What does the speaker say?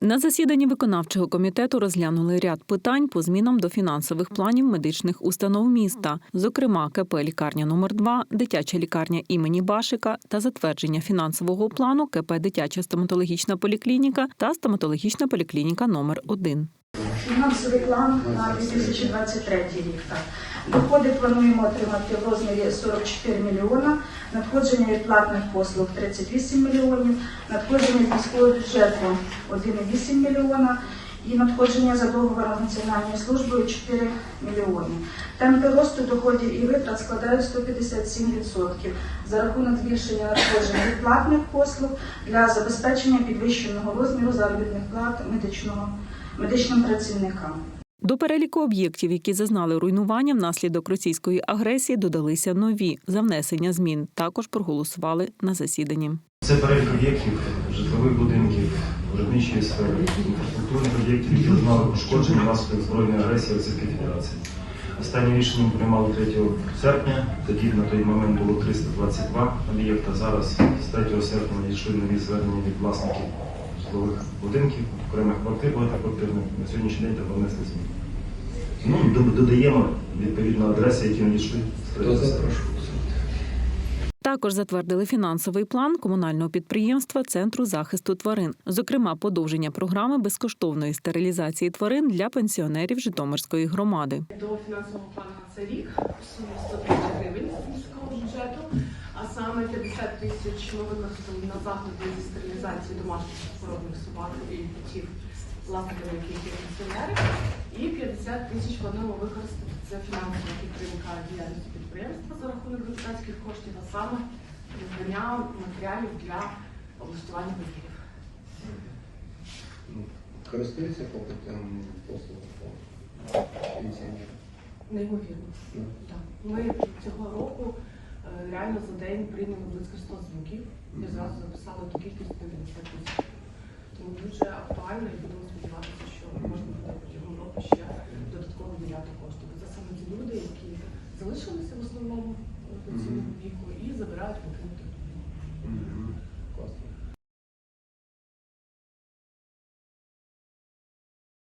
На засіданні виконавчого комітету розглянули ряд питань по змінам до фінансових планів медичних установ міста, зокрема КП лікарня номер 2 дитяча лікарня імені Башика та затвердження фінансового плану КП дитяча стоматологічна поліклініка та стоматологічна поліклініка номер 1 Фінансовий план на 2023 рік. Доходи плануємо отримати в розмірі 44 мільйона, надходження від платних послуг 38 мільйонів, надходження від міського бюджету 1,8 мільйона і надходження за договором Національною службою 4 мільйони. Темпи росту доходів і витрат складають 157% за рахунок збільшення надходжень від платних послуг для забезпечення підвищеного розміру заробітних плат медичного медичним працівникам. До переліку об'єктів, які зазнали руйнування внаслідок російської агресії, додалися нові за внесення змін. Також проголосували на засіданні. Це перелік об'єктів житлових будинків, виробничої сфери, інфраструктурних об'єктів, які зазнали пошкодження внаслідок збройної агресії Російської Федерації. Останнє рішення приймали 3 серпня. Тоді на той момент було 322 об'єкта. Зараз з 3 серпня надійшли нові звернення від власників житлових будинків, окремих квартир, багатоквартирних. На сьогоднішній день треба внести зміни. Ну, додаємо відповідно адреси, які надійшли з 3 Хто за, серпня. прошу. Також затвердили фінансовий план комунального підприємства Центру захисту тварин, зокрема подовження програми безкоштовної стерилізації тварин для пенсіонерів Житомирської громади. до фінансового плану на цей рік в сумі 100 гривень з міського бюджету, а саме 50 тисяч ми використали на заходи зі стерилізації домашніх породних собак і котів, власниками яких є пенсіонери, і 50 тисяч плануємо використати це фінансова підтримка діяльності підприємства за рахунок депутатських коштів, а саме придбання матеріалів для облаштування виборів. Ну, Користується попитом послуг по пенсіонерам? Неймовірно. Ну, Так. Ми цього року реально за день прийняли близько 100 дзвінків і зразу записали ту кількість на 50 тисяч. Тому дуже актуально і будемо сподіватися, що можна буде протягом року ще додатково діляти кошти. Бо це саме ті люди, які залишилися в основному